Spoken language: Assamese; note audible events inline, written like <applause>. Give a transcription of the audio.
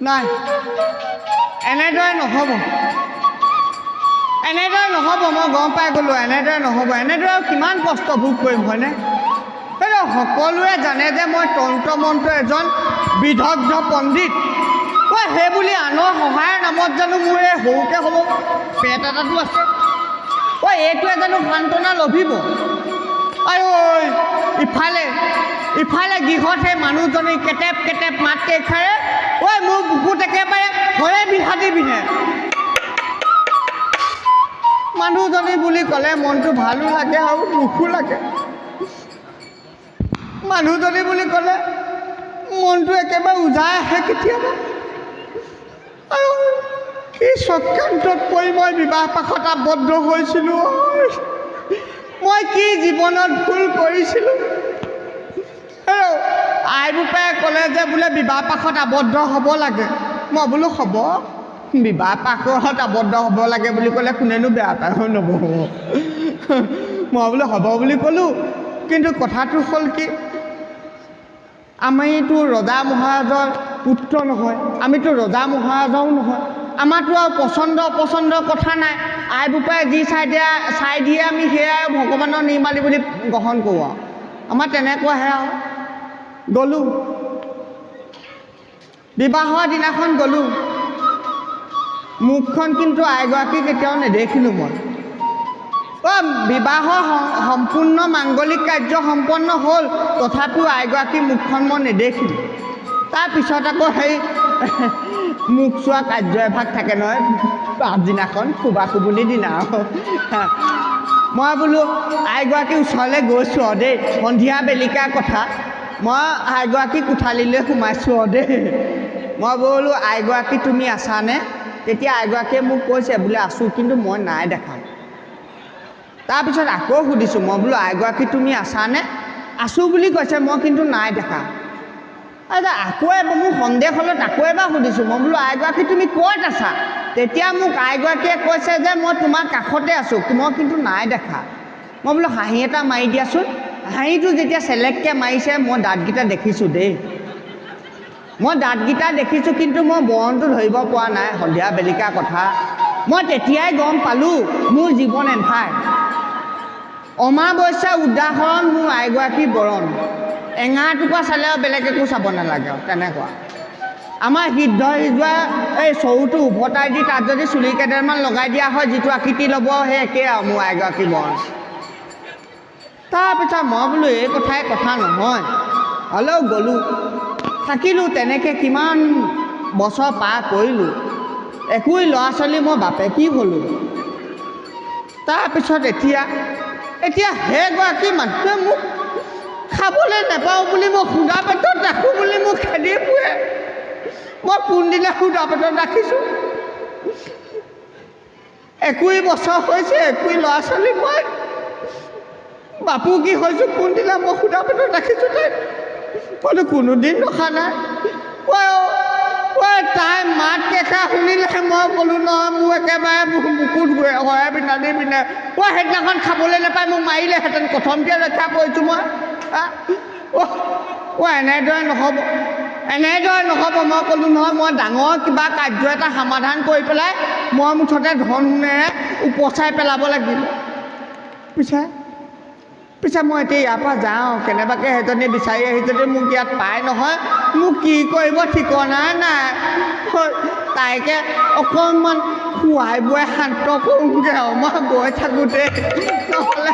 নাই। এনেদৰে নহ'ব। এনেদৰে নহ'ব মই গম পাই গ'লোঁ এনেদৰে নহ'ব। এনেদৰে কিমান কষ্ট ভোগ কৰিম হয়নে? সেইটো সকলোৱে জানে যে মই তন্ত্ৰ মন্ত্ৰ এজন বিদগ্ধ পণ্ডিত। ঐ সেই বুলি আনৰ সহায়ৰ নামত জানো মোৰ এই সৰুকৈ হ'ব পেট এটাতো আছে। ঐ এইটোৱে জানো সান্তনা লভিব। আৰু ইফালে ইফালে গৃহত সেই মানুহজনী কেটেপ কেটেপ মাত কেইষাৰে ঐ মোৰ বুকুত একেবাৰে হৰে বিহাতি পিন্ধে। মানুহজনী বুলি ক'লে মনটো ভালো লাগে আৰু দুখো লাগে। মানুহজনী বুলি ক'লে মনটো একেবাৰে উজাই আহে কেতিয়াবা। আৰু এই চক্ৰান্তত পৰি মই বিবাহ পাশত আবদ্ধ হৈছিলোঁ। মই কি জীৱনত ভুল কৰিছিলোঁ? আই বোপায়ে ক'লে যে বোলে বিবাহ পাশত আবদ্ধ হ'ব লাগে। মই বোলো হ'ব। বিবাহ পাশত আবদ্ধ হ'ব লাগে বুলি ক'লে কোনেনো বেয়া পায় নবহ মই বোলো হ'ব বুলি ক'লোঁ। কিন্তু কথাটো হ'ল কি আমিতো ৰজা মহাৰাজৰ পুত্ৰ নহয় আমিতো ৰজা মহাৰাজাও নহয়। আমাৰতো আৰু পচন্দ অপচন্দৰ কথা নাই। আই বোপাই যি চাই দিয়া চাই দিয়ে আমি সেয়াই ভগৱানৰ নিৰ্মালি বুলি গ্ৰহণ কৰোঁ আৰু। আমাৰ তেনেকুৱাহে আৰু। গ'লোঁ। বিবাহৰ দিনাখন গ'লোঁ। মুখখন কিন্তু আইগৰাকী কেতিয়াও নেদেখিলোঁ মই। অ' বিবাহৰ সম- সম্পূৰ্ণ মাংগলিক কাৰ্য সম্পন্ন হ'ল তথাপিও আইগৰাকীৰ মুখখন মই নেদেখিলোঁ। তাৰপিছত আকৌ সেই <laughs> মুখ চোৱা কাৰ্য এভাগ থাকে নহয় পাছদিনাখন খুবা খুবুনি দিনা। মই বোলো আইগৰাকীৰ ওচৰলৈ গৈছোঁ আৰু দেই সন্ধিয়া বেলিকাৰ কথা। মই আইগৰাকী কোঠালিলৈ সোমাইছোঁ আৰু দেই। মই বোলো আইগৰাকী তুমি আছানে? তেতিয়া আইগৰাকীয়ে মোক কৈছে বোলে আছোঁ কিন্তু মই নাই দেখা। তাৰপিছত আকৌ সুধিছোঁ মই বোলো আইগৰাকী তুমি আছানে? আছোঁ বুলি কৈছে মই কিন্তু নাই দেখা। আচ্ছা আকৌ এবাৰ মোৰ সন্দেহ হ'লত আকৌ এবাৰ সুধিছোঁ মই বোলো আইগৰাকী তুমি ক'ত আছা? তেতিয়া মোক আইগৰাকীয়ে কৈছে যে মই তোমাৰ কাষতে আছোঁ মই কিন্তু নাই দেখা। মই বোলো হাঁহি এটা মাৰি দিয়াচোন। হাঁহিটো যেতিয়া চেলেককৈ মাৰিছে মই দাঁতকেইটা দেখিছোঁ দেই। মই দাঁতকেইটা দেখিছোঁ কিন্তু মই বৰণটো ধৰিব পৰা নাই সন্ধিয়া বেলিকা কথা। মই তেতিয়াই গম পালোঁ মোৰ জীৱন এন্ধাৰ। অমাৱস্যা উদাহৰণ মোৰ আইগৰাকীৰ বৰণ। এঙাৰটোপা চালে আৰু বেলেগ একো চাব নালাগে তেনেকুৱা। আমাৰ সিদ্ধ সিজোৱা এই চৰুটো উভতাই দি তাত যদি চুলি কেইডালমান লগাই দিয়া হয় যিটো আকৃতি ল'ব সেই একেই আৰু মোৰ আইগৰাকীৰ বৰণ। তাৰপিছত মই বোলো এই কথাই কথা নহয়। হ'লেও গ'লোঁ। থাকিলোঁ তেনেকৈ কিমান বছৰ পাৰ কৰিলোঁ। একোৱেই ল'ৰা ছোৱালী মই বাপেকি হ'লোঁ তাৰপিছত এতিয়া এতিয়া সেইগৰাকী মানুহে মোক খাবলৈ নাপাওঁ বুলি মই সুদা পেটত ৰাখোঁ বুলি মোক খেদি ফুৰে। মই কোনদিনা সুদা পেটত ৰাখিছোঁ? একোই বছৰ হৈছে একোই ল'ৰা ছোৱালী মই বাপু কি হৈছোঁ কোনদিনা মই সুদা পেটত ৰাখিছোঁ তাইক? মইতো কোনোদিন ৰখা নাই। তাই মাত কেঁচা শুনিলে মই ক'লোঁ নহয় মোৰ একেবাৰে বুকুত গৈ হৰাই পিন্ধানি পিন্ধে ঐ সেইদিনাখন খাবলৈ নাপাই মোক মাৰিলেহেঁতেন। প্ৰথমতে ৰক্ষা কৰিছোঁ মই। অ এনেদৰে নহ'ব। এনেদৰে নহ'ব। মই ক'লোঁ নহয় মই ডাঙৰ কিবা কাৰ্য এটা সমাধান কৰি পেলাই মই মুঠতে ধন সোণেৰে উপচাই পেলাব লাগিব। পিছে? পিছে মই এতিয়া ইয়াৰ পৰা যাওঁ কেনেবাকৈ সেইজনী বিচাৰি আহি যদি মোক ইয়াত পায় নহয় মোক কি কৰিব ঠিকনাই নাই। তাইকে অকণমান খুৱাই বোৱাই শান্ত কৰোঁগৈ আৰু মই গৈ থাকোঁতে নহ'লে